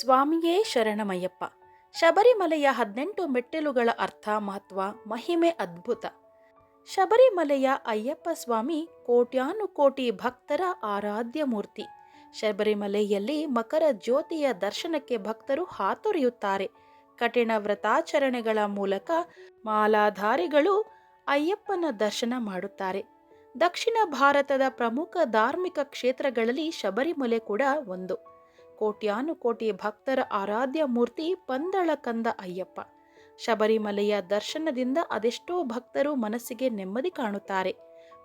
ಸ್ವಾಮಿಯೇ ಶರಣಮಯ್ಯಪ್ಪ. ಶಬರಿಮಲೆಯ ಹದಿನೆಂಟು ಮೆಟ್ಟಿಲುಗಳ ಅರ್ಥ, ಮಹತ್ವ, ಮಹಿಮೆ ಅದ್ಭುತ. ಶಬರಿಮಲೆಯ ಅಯ್ಯಪ್ಪ ಸ್ವಾಮಿ ಕೋಟ್ಯಾನುಕೋಟಿ ಭಕ್ತರ ಆರಾಧ್ಯ ಮೂರ್ತಿ. ಶಬರಿಮಲೆಯಲ್ಲಿ ಮಕರ ಜ್ಯೋತಿಯ ದರ್ಶನಕ್ಕೆ ಭಕ್ತರು ಹಾತೊರೆಯುತ್ತಾರೆ. ಕಠಿಣ ವ್ರತಾಚರಣೆಗಳ ಮೂಲಕ ಮಾಲಾಧಾರಿಗಳು ಅಯ್ಯಪ್ಪನ ದರ್ಶನ ಮಾಡುತ್ತಾರೆ. ದಕ್ಷಿಣ ಭಾರತದ ಪ್ರಮುಖ ಧಾರ್ಮಿಕ ಕ್ಷೇತ್ರಗಳಲ್ಲಿ ಶಬರಿಮಲೆ ಕೂಡ ಒಂದು. ಕೋಟ್ಯಾನುಕೋಟಿ ಭಕ್ತರ ಆರಾಧ್ಯ ಮೂರ್ತಿ ಪಂದಳ ಕಂದ ಅಯ್ಯಪ್ಪ. ಶಬರಿಮಲೆಯ ದರ್ಶನದಿಂದ ಅದೆಷ್ಟೋ ಭಕ್ತರು ಮನಸ್ಸಿಗೆ ನೆಮ್ಮದಿ ಕಾಣುತ್ತಾರೆ.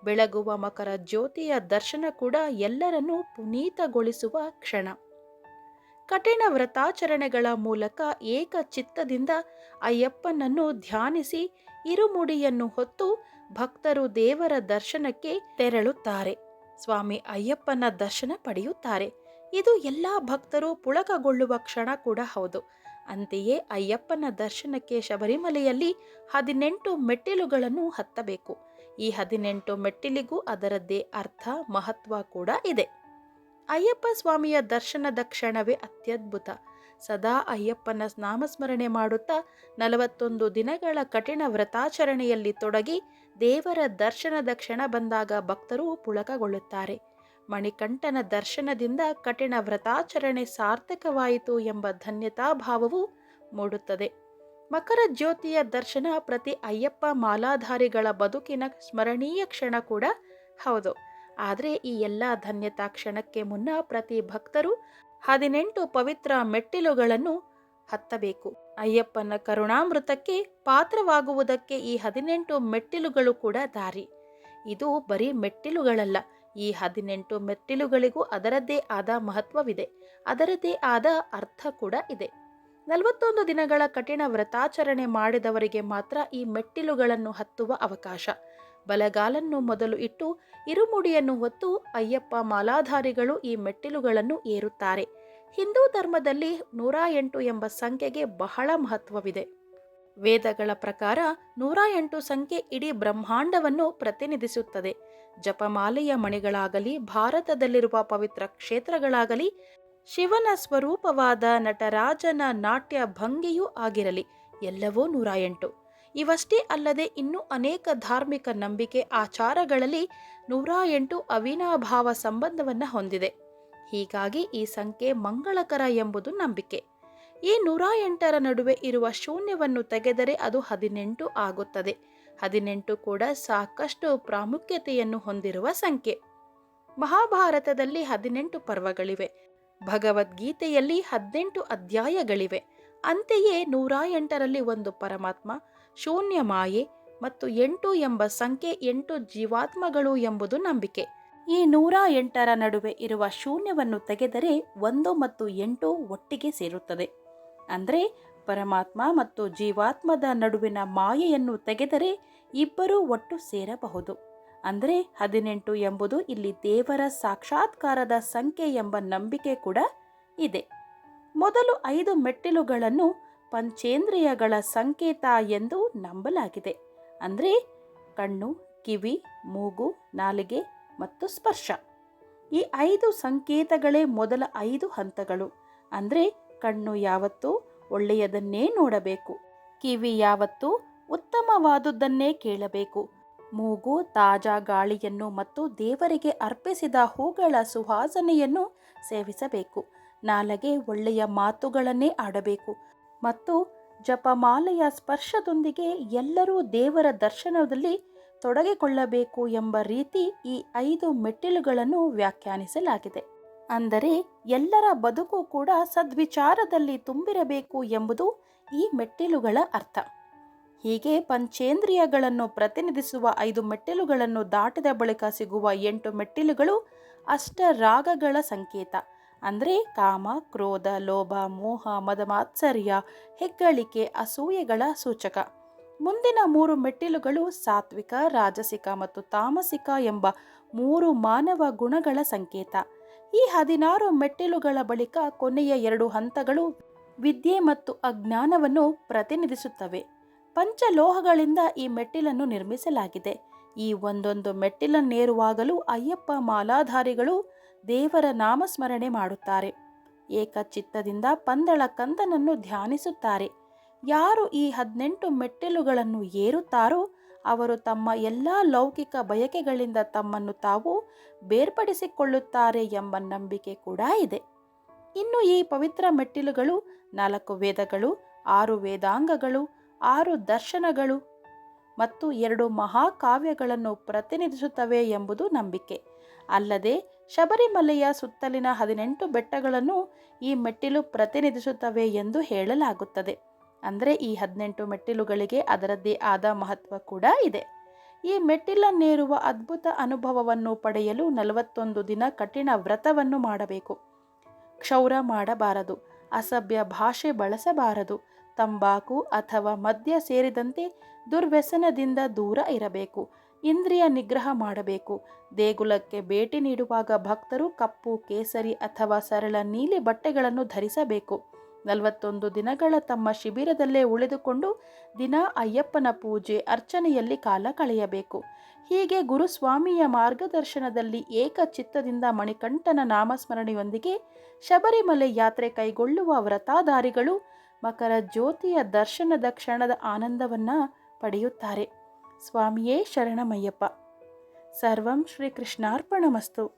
ಬೆಳಗುವ ಮಕರ ಜ್ಯೋತಿಯ ದರ್ಶನ ಕೂಡ ಎಲ್ಲರನ್ನೂ ಪುನೀತಗೊಳಿಸುವ ಕ್ಷಣ. ಕಠಿಣ ವ್ರತಾಚರಣೆಗಳ ಮೂಲಕ ಏಕ ಚಿತ್ತದಿಂದ ಅಯ್ಯಪ್ಪನನ್ನು ಧ್ಯಾನಿಸಿ ಇರುಮುಡಿಯನ್ನು ಹೊತ್ತು ಭಕ್ತರು ದೇವರ ದರ್ಶನಕ್ಕೆ ತೆರಳುತ್ತಾರೆ. ಸ್ವಾಮಿ ಅಯ್ಯಪ್ಪನ ದರ್ಶನ ಪಡೆಯುತ್ತಾರೆ. ಇದು ಎಲ್ಲ ಭಕ್ತರು ಪುಳಕಗೊಳ್ಳುವ ಕ್ಷಣ ಕೂಡ ಹೌದು. ಅಂತೆಯೇ ಅಯ್ಯಪ್ಪನ ದರ್ಶನಕ್ಕೆ ಶಬರಿಮಲೆಯಲ್ಲಿ ಹದಿನೆಂಟು ಮೆಟ್ಟಿಲುಗಳನ್ನು ಹತ್ತಬೇಕು. ಈ ಹದಿನೆಂಟು ಮೆಟ್ಟಿಲಿಗೂ ಅದರದ್ದೇ ಅರ್ಥ, ಮಹತ್ವ ಕೂಡ ಇದೆ. ಅಯ್ಯಪ್ಪ ಸ್ವಾಮಿಯ ದರ್ಶನದ ಕ್ಷಣವೇ ಅತ್ಯದ್ಭುತ. ಸದಾ ಅಯ್ಯಪ್ಪನ ನಾಮಸ್ಮರಣೆ ಮಾಡುತ್ತಾ ನಲವತ್ತೊಂದು ದಿನಗಳ ಕಠಿಣ ವ್ರತಾಚರಣೆಯಲ್ಲಿ ತೊಡಗಿ ದೇವರ ದರ್ಶನದ ಕ್ಷಣ ಬಂದಾಗ ಭಕ್ತರು ಪುಳಕಗೊಳ್ಳುತ್ತಾರೆ. ಮಣಿಕಂಠನ ದರ್ಶನದಿಂದ ಕಠಿಣ ವ್ರತಾಚರಣೆ ಸಾರ್ಥಕವಾಯಿತು ಎಂಬ ಧನ್ಯತಾ ಭಾವವು ಮೂಡುತ್ತದೆ. ಮಕರ ಜ್ಯೋತಿಯ ದರ್ಶನ ಪ್ರತಿ ಅಯ್ಯಪ್ಪ ಮಾಲಾಧಾರಿಗಳ ಬದುಕಿನ ಸ್ಮರಣೀಯ ಕ್ಷಣ ಕೂಡ ಹೌದು. ಆದರೆ ಈ ಎಲ್ಲ ಧನ್ಯತಾ ಕ್ಷಣಕ್ಕೆ ಮುನ್ನ ಪ್ರತಿ ಭಕ್ತರು ಹದಿನೆಂಟು ಪವಿತ್ರ ಮೆಟ್ಟಿಲುಗಳನ್ನು ಹತ್ತಬೇಕು. ಅಯ್ಯಪ್ಪನ ಕರುಣಾಮೃತಕ್ಕೆ ಪಾತ್ರವಾಗುವುದಕ್ಕೆ ಈ ಹದಿನೆಂಟು ಮೆಟ್ಟಿಲುಗಳು ಕೂಡ ದಾರಿ. ಇದು ಬರೀ ಮೆಟ್ಟಿಲುಗಳಲ್ಲ ಈ ಹದಿನೆಂಟು ಮೆಟ್ಟಿಲುಗಳಿಗೂ ಅದರದ್ದೇ ಆದ ಮಹತ್ವವಿದೆ. ಅದರದ್ದೇ ಆದ ಅರ್ಥ ಕೂಡ ಇದೆ. ನಲವತ್ತೊಂದು ದಿನಗಳ ಕಠಿಣ ವ್ರತಾಚರಣೆ ಮಾಡಿದವರಿಗೆ ಮಾತ್ರ ಈ ಮೆಟ್ಟಿಲುಗಳನ್ನು ಹತ್ತುವ ಅವಕಾಶ. ಬಲಗಾಲನ್ನು ಮೊದಲು ಇಟ್ಟು ಇರುಮುಡಿಯನ್ನು ಹೊತ್ತು ಅಯ್ಯಪ್ಪ ಮಾಲಾಧಾರಿಗಳು ಈ ಮೆಟ್ಟಿಲುಗಳನ್ನು ಏರುತ್ತಾರೆ. ಹಿಂದೂ ಧರ್ಮದಲ್ಲಿ ನೂರ ಎಂಟು ಎಂಬ ಸಂಖ್ಯೆಗೆ ಬಹಳ ಮಹತ್ವವಿದೆ. ವೇದಗಳ ಪ್ರಕಾರ ನೂರ ಎಂಟು ಸಂಖ್ಯೆ ಇಡೀ ಬ್ರಹ್ಮಾಂಡವನ್ನು ಪ್ರತಿನಿಧಿಸುತ್ತದೆ. ಜಪಮಾಲೆಯ ಮಣಿಗಳಾಗಲಿ, ಭಾರತದಲ್ಲಿರುವ ಪವಿತ್ರ ಕ್ಷೇತ್ರಗಳಾಗಲಿ, ಶಿವನ ಸ್ವರೂಪವಾದ ನಟರಾಜನ ನಾಟ್ಯ ಭಂಗಿಯೂ ಆಗಿರಲಿ, ಎಲ್ಲವೂ ನೂರ ಎಂಟು ಇವಷ್ಟೇ ಅಲ್ಲದೆ ಇನ್ನೂ ಅನೇಕ ಧಾರ್ಮಿಕ ನಂಬಿಕೆ ಆಚಾರಗಳಲ್ಲಿ ನೂರ ಎಂಟು ಅವಿನಾಭಾವ ಸಂಬಂಧವನ್ನು ಹೊಂದಿದೆ. ಹೀಗಾಗಿ ಈ ಸಂಖ್ಯೆ ಮಂಗಳಕರ ಎಂಬುದು ನಂಬಿಕೆ. ಈ ನೂರ ಎಂಟರ ನಡುವೆ ಇರುವ ಶೂನ್ಯವನ್ನು ತೆಗೆದರೆ ಅದು ಹದಿನೆಂಟು ಆಗುತ್ತದೆ. ಹದಿನೆಂಟು ಕೂಡ ಸಾಕಷ್ಟು ಪ್ರಾಮುಖ್ಯತೆಯನ್ನು ಹೊಂದಿರುವ ಸಂಖ್ಯೆ. ಮಹಾಭಾರತದಲ್ಲಿ ಹದಿನೆಂಟು ಪರ್ವಗಳಿವೆ. ಭಗವದ್ಗೀತೆಯಲ್ಲಿ ಹದಿನೆಂಟು ಅಧ್ಯಾಯಗಳಿವೆ. ಅಂತೆಯೇ ನೂರ ಎಂಟರಲ್ಲಿ ಒಂದು ಪರಮಾತ್ಮ, ಶೂನ್ಯ ಮಾಯೆ ಮತ್ತು ಎಂಟು ಎಂಬ ಸಂಖ್ಯೆ ಎಂಟು ಜೀವಾತ್ಮಗಳು ಎಂಬುದು ನಂಬಿಕೆ. ಈ ನೂರ ಎಂಟರ ನಡುವೆ ಇರುವ ಶೂನ್ಯವನ್ನು ತೆಗೆದರೆ ಒಂದು ಮತ್ತು ಎಂಟು ಒಟ್ಟಿಗೆ ಸೇರುತ್ತದೆ. ಅಂದರೆ ಪರಮಾತ್ಮ ಮತ್ತು ಜೀವಾತ್ಮದ ನಡುವಿನ ಮಾಯೆಯನ್ನು ತೆಗೆದರೆ ಇಬ್ಬರೂ ಒಟ್ಟು ಸೇರಬಹುದು. ಅಂದರೆ ಹದಿನೆಂಟು ಎಂಬುದು ಇಲ್ಲಿ ದೇವರ ಸಾಕ್ಷಾತ್ಕಾರದ ಸಂಖ್ಯೆ ಎಂಬ ನಂಬಿಕೆ ಕೂಡ ಇದೆ. ಮೊದಲು ಐದು ಮೆಟ್ಟಿಲುಗಳನ್ನು ಪಂಚೇಂದ್ರಿಯಗಳ ಸಂಕೇತ ಎಂದು ನಂಬಲಾಗಿದೆ. ಅಂದರೆ ಕಣ್ಣು, ಕಿವಿ, ಮೂಗು, ನಾಲಿಗೆ ಮತ್ತು ಸ್ಪರ್ಶ. ಈ ಐದು ಸಂಕೇತಗಳೇ ಮೊದಲ ಐದು ಹಂತಗಳು. ಅಂದರೆ ಕಣ್ಣು ಯಾವತ್ತೂ ಒಳ್ಳೆಯದನ್ನೇ ನೋಡಬೇಕು. ಕಿವಿ ಯಾವತ್ತೂ ಉತ್ತಮವಾದುದನ್ನೇ ಕೇಳಬೇಕು. ಮೂಗು ತಾಜಾ ಗಾಳಿಯನ್ನು ಮತ್ತು ದೇವರಿಗೆ ಅರ್ಪಿಸಿದ ಹೂಗಳ ಸುವಾಸನೆಯನ್ನು ಸೇವಿಸಬೇಕು. ನಾಲಗೆ ಒಳ್ಳೆಯ ಮಾತುಗಳನ್ನೇ ಆಡಬೇಕು. ಮತ್ತು ಜಪಮಾಲೆಯ ಸ್ಪರ್ಶದೊಂದಿಗೆ ಎಲ್ಲರೂ ದೇವರ ದರ್ಶನದಲ್ಲಿ ತೊಡಗಿಕೊಳ್ಳಬೇಕು ಎಂಬ ರೀತಿ ಈ ಐದು ಮೆಟ್ಟಿಲುಗಳನ್ನು ವ್ಯಾಖ್ಯಾನಿಸಲಾಗಿದೆ. ಅಂದರೆ ಎಲ್ಲರ ಬದುಕು ಕೂಡ ಸದ್ವಿಚಾರದಲ್ಲಿ ತುಂಬಿರಬೇಕು ಎಂಬುದು ಈ ಮೆಟ್ಟಿಲುಗಳ ಅರ್ಥ. ಹೀಗೆ ಪಂಚೇಂದ್ರಿಯಗಳನ್ನು ಪ್ರತಿನಿಧಿಸುವ ಐದು ಮೆಟ್ಟಿಲುಗಳನ್ನು ದಾಟಿದ ಬಳಿಕ ಸಿಗುವ ಎಂಟು ಮೆಟ್ಟಿಲುಗಳು ಅಷ್ಟ ರಾಗಗಳ ಸಂಕೇತ. ಅಂದರೆ ಕಾಮ, ಕ್ರೋಧ, ಲೋಭ, ಮೋಹ ಮದಮಾತ್ಸರ್ಯ ಹೆಗ್ಗಳಿಕೆ, ಅಸೂಯೆಗಳ ಸೂಚಕ. ಮುಂದಿನ ಮೂರು ಮೆಟ್ಟಿಲುಗಳು ಸಾತ್ವಿಕ, ರಾಜಸಿಕ ಮತ್ತು ತಾಮಸಿಕ ಎಂಬ ಮೂರು ಮಾನವ ಗುಣಗಳ ಸಂಕೇತ. ಈ ಹದಿನಾರು ಮೆಟ್ಟಿಲುಗಳ ಬಳಿಕ ಕೊನೆಯ ಎರಡು ಹಂತಗಳು ವಿದ್ಯೆ ಮತ್ತು ಅಜ್ಞಾನವನ್ನು ಪ್ರತಿನಿಧಿಸುತ್ತವೆ. ಪಂಚಲೋಹಗಳಿಂದ ಈ ಮೆಟ್ಟಿಲನ್ನು ನಿರ್ಮಿಸಲಾಗಿದೆ. ಈ ಒಂದೊಂದು ಮೆಟ್ಟಿಲನ್ನೇರುವಾಗಲೂ ಅಯ್ಯಪ್ಪ ಮಾಲಾಧಾರಿಗಳು ದೇವರ ನಾಮಸ್ಮರಣೆ ಮಾಡುತ್ತಾರೆ. ಏಕಚಿತ್ತದಿಂದ ಪಂದಳ ಕಂದನನ್ನು ಧ್ಯಾನಿಸುತ್ತಾರೆ. ಯಾರು ಈ ಹದಿನೆಂಟು ಮೆಟ್ಟಿಲುಗಳನ್ನು ಏರುತ್ತಾರೋ ಅವರು ತಮ್ಮ ಎಲ್ಲ ಲೌಕಿಕ ಬಯಕೆಗಳಿಂದ ತಮ್ಮನ್ನು ತಾವು ಬೇರ್ಪಡಿಸಿಕೊಳ್ಳುತ್ತಾರೆ ಎಂಬ ನಂಬಿಕೆ ಕೂಡ ಇದೆ. ಇನ್ನು ಈ ಪವಿತ್ರ ಮೆಟ್ಟಿಲುಗಳು, ನಾಲ್ಕು ವೇದಗಳು, ಆರು ವೇದಾಂಗಗಳು, ಆರು ದರ್ಶನಗಳು ಮತ್ತು ಎರಡು ಮಹಾಕಾವ್ಯಗಳನ್ನು ಪ್ರತಿನಿಧಿಸುತ್ತವೆ ಎಂಬುದು ನಂಬಿಕೆ. ಅಲ್ಲದೆ ಶಬರಿಮಲೆಯ ಸುತ್ತಲಿನ ಹದಿನೆಂಟು ಬೆಟ್ಟಗಳನ್ನು ಈ ಮೆಟ್ಟಿಲು ಪ್ರತಿನಿಧಿಸುತ್ತವೆ ಎಂದು ಹೇಳಲಾಗುತ್ತದೆ. ಅಂದರೆ ಈ ಹದಿನೆಂಟು ಮೆಟ್ಟಿಲುಗಳಿಗೆ ಅದರದ್ದೇ ಆದ ಮಹತ್ವ ಕೂಡ ಇದೆ. ಈ ಮೆಟ್ಟಿಲನ್ನೇರುವ ಅದ್ಭುತ ಅನುಭವವನ್ನು ಪಡೆಯಲು ನಲವತ್ತೊಂದು ದಿನ ಕಠಿಣ ವ್ರತವನ್ನು ಮಾಡಬೇಕು. ಕ್ಷೌರ ಮಾಡಬಾರದು. ಅಸಭ್ಯ ಭಾಷೆ ಬಳಸಬಾರದು. ತಂಬಾಕು ಅಥವಾ ಮದ್ಯ ಸೇರಿದಂತೆ ದುರ್ವ್ಯಸನದಿಂದ ದೂರ ಇರಬೇಕು. ಇಂದ್ರಿಯ ನಿಗ್ರಹ ಮಾಡಬೇಕು. ದೇಗುಲಕ್ಕೆ ಭೇಟಿ ನೀಡುವಾಗ ಭಕ್ತರು ಕಪ್ಪು, ಕೇಸರಿ ಅಥವಾ ಸರಳ ನೀಲಿ ಬಟ್ಟೆಗಳನ್ನು ಧರಿಸಬೇಕು. ನಲವತ್ತೊಂದು ದಿನಗಳ ತಮ್ಮ ಶಿಬಿರದಲ್ಲೇ ಉಳಿದುಕೊಂಡು ದಿನ ಅಯ್ಯಪ್ಪನ ಪೂಜೆ, ಅರ್ಚನೆಯಲ್ಲಿ ಕಾಲ ಕಳೆಯಬೇಕು. ಹೀಗೆ ಗುರುಸ್ವಾಮಿಯ ಮಾರ್ಗದರ್ಶನದಲ್ಲಿ ಏಕಚಿತ್ತದಿಂದ ಮಣಿಕಂಠನ ನಾಮಸ್ಮರಣೆಯೊಂದಿಗೆ ಶಬರಿಮಲೆ ಯಾತ್ರೆ ಕೈಗೊಳ್ಳುವ ವ್ರತಾಧಾರಿಗಳು ಮಕರ ಜ್ಯೋತಿಯ ದರ್ಶನದ ಕ್ಷಣದ ಆನಂದವನ್ನು ಪಡೆಯುತ್ತಾರೆ. ಸ್ವಾಮಿಯೇ ಶರಣಮಯ್ಯಪ್ಪ. ಸರ್ವಂ ಶ್ರೀಕೃಷ್ಣಾರ್ಪಣಮಸ್ತು.